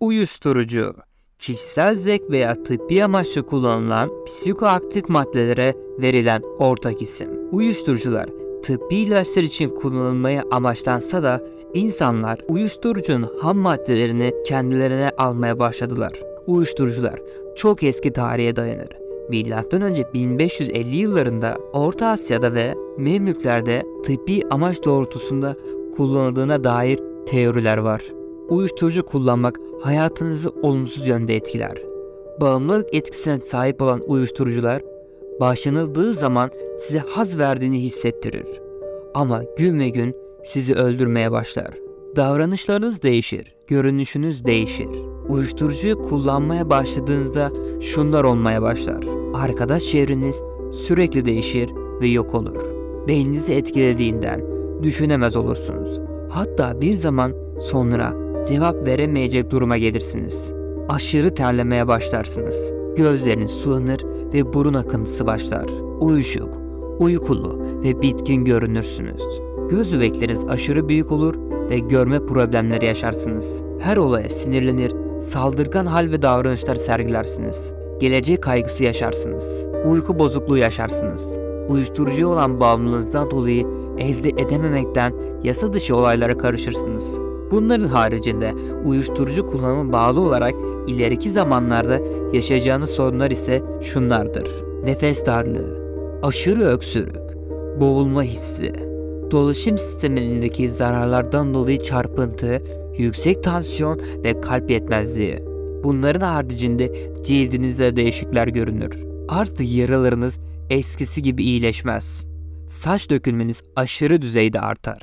Uyuşturucu, kişisel zevk veya tıbbi amaçlı kullanılan psikoaktif maddelere verilen ortak isim. Uyuşturucular tıbbi ilaçlar için kullanılmaya amaçlansa da insanlar uyuşturucunun ham maddelerini kendilerine almaya başladılar. Uyuşturucular çok eski tarihe dayanır. Milattan önce 1550 yıllarında Orta Asya'da ve Memlüklerde tıbbi amaç doğrultusunda kullanıldığına dair teoriler var. Uyuşturucu kullanmak hayatınızı olumsuz yönde etkiler. Bağımlılık etkisine sahip olan uyuşturucular başlanıldığı zaman size haz verdiğini hissettirir. Ama gün ve gün sizi öldürmeye başlar. Davranışlarınız değişir, görünüşünüz değişir. Uyuşturucuyu kullanmaya başladığınızda şunlar olmaya başlar. Arkadaş çevreniz sürekli değişir ve yok olur. Beyninizi etkilediğinden düşünemez olursunuz. Hatta bir zaman sonra cevap veremeyecek duruma gelirsiniz. Aşırı terlemeye başlarsınız. Gözleriniz sulanır ve burun akıntısı başlar. Uyuşuk, uykulu ve bitkin görünürsünüz. Göz bebekleriniz aşırı büyük olur ve görme problemleri yaşarsınız. Her olaya sinirlenir, saldırgan hal ve davranışlar sergilersiniz. Gelecek kaygısı yaşarsınız. Uyku bozukluğu yaşarsınız. Uyuşturucuya olan bağımlılığınızdan dolayı elde edememekten yasa dışı olaylara karışırsınız. Bunların haricinde uyuşturucu kullanımı bağlı olarak ileriki zamanlarda yaşayacağınız sorunlar ise şunlardır. Nefes darlığı, aşırı öksürük, boğulma hissi, dolaşım sistemindeki zararlardan dolayı çarpıntı, yüksek tansiyon ve kalp yetmezliği. Bunların haricinde cildinizde değişiklikler görünür. Artık yaralarınız eskisi gibi iyileşmez. Saç dökülmeniz aşırı düzeyde artar.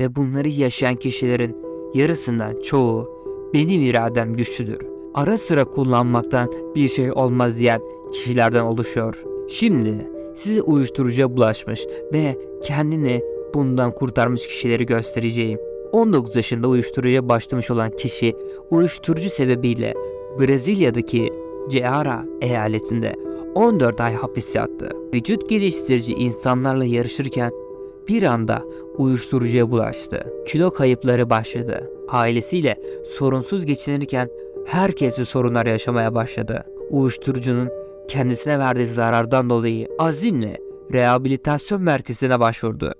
Ve bunları yaşayan kişilerin yarısından çoğu benim iradem güçlüdür. Ara sıra kullanmaktan bir şey olmaz diyen kişilerden oluşuyor. Şimdi sizi uyuşturucuya bulaşmış ve kendini bundan kurtarmış kişileri göstereceğim. 19 yaşında uyuşturucuya başlamış olan kişi uyuşturucu sebebiyle Brezilya'daki Ceara eyaletinde 14 ay hapis yattı. Vücut geliştirici insanlarla yarışırken bir anda uyuşturucuya bulaştı. Kilo kayıpları başladı. Ailesiyle sorunsuz geçinirken herkesi sorunlar yaşamaya başladı. Uyuşturucunun kendisine verdiği zarardan dolayı azimle rehabilitasyon merkezine başvurdu.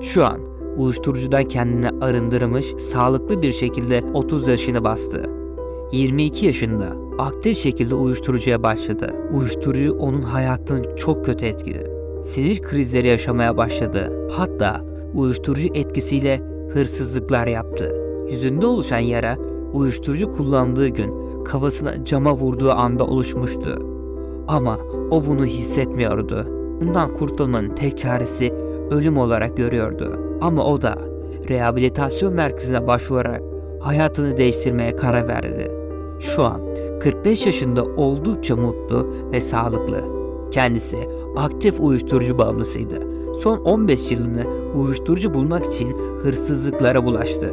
Şu an uyuşturucudan kendini arındırmış, sağlıklı bir şekilde 30 yaşını bastı. 22 yaşında aktif şekilde uyuşturucuya başladı. Uyuşturucu onun hayatını çok kötü etkiledi. Sinir krizleri yaşamaya başladı. Hatta uyuşturucu etkisiyle hırsızlıklar yaptı. Yüzünde oluşan yara uyuşturucu kullandığı gün kafasına cama vurduğu anda oluşmuştu. Ama o bunu hissetmiyordu. Bundan kurtulmanın tek çaresi ölüm olarak görüyordu. Ama o da rehabilitasyon merkezine başvurarak hayatını değiştirmeye karar verdi. Şu an 45 yaşında oldukça mutlu ve sağlıklı. Kendisi aktif uyuşturucu bağımlısıydı. Son 15 yılını uyuşturucu bulmak için hırsızlıklara bulaştı.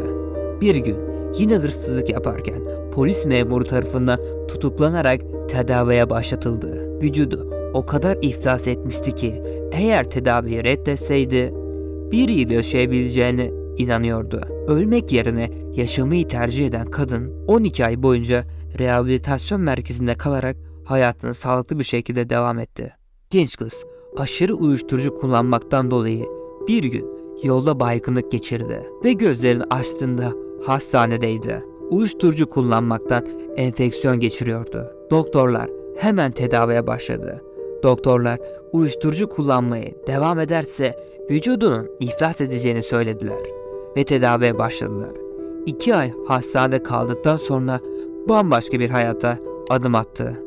Bir gün yine hırsızlık yaparken polis memuru tarafından tutuklanarak tedaviye başlatıldı. Vücudu o kadar iflas etmişti ki eğer tedaviyi reddetseydi bir yıl yaşayabileceğine inanıyordu. Ölmek yerine yaşamayı tercih eden kadın 12 ay boyunca rehabilitasyon merkezinde kalarak hayatını sağlıklı bir şekilde devam etti. Genç kız aşırı uyuşturucu kullanmaktan dolayı bir gün yolda baygınlık geçirdi ve gözlerini açtığında hastanedeydi. Uyuşturucu kullanmaktan enfeksiyon geçiriyordu. Doktorlar hemen tedaviye başladı. Doktorlar uyuşturucu kullanmayı devam ederse vücudunun iflas edeceğini söylediler ve tedaviye başladılar. İki ay hastanede kaldıktan sonra bambaşka bir hayata adım attı.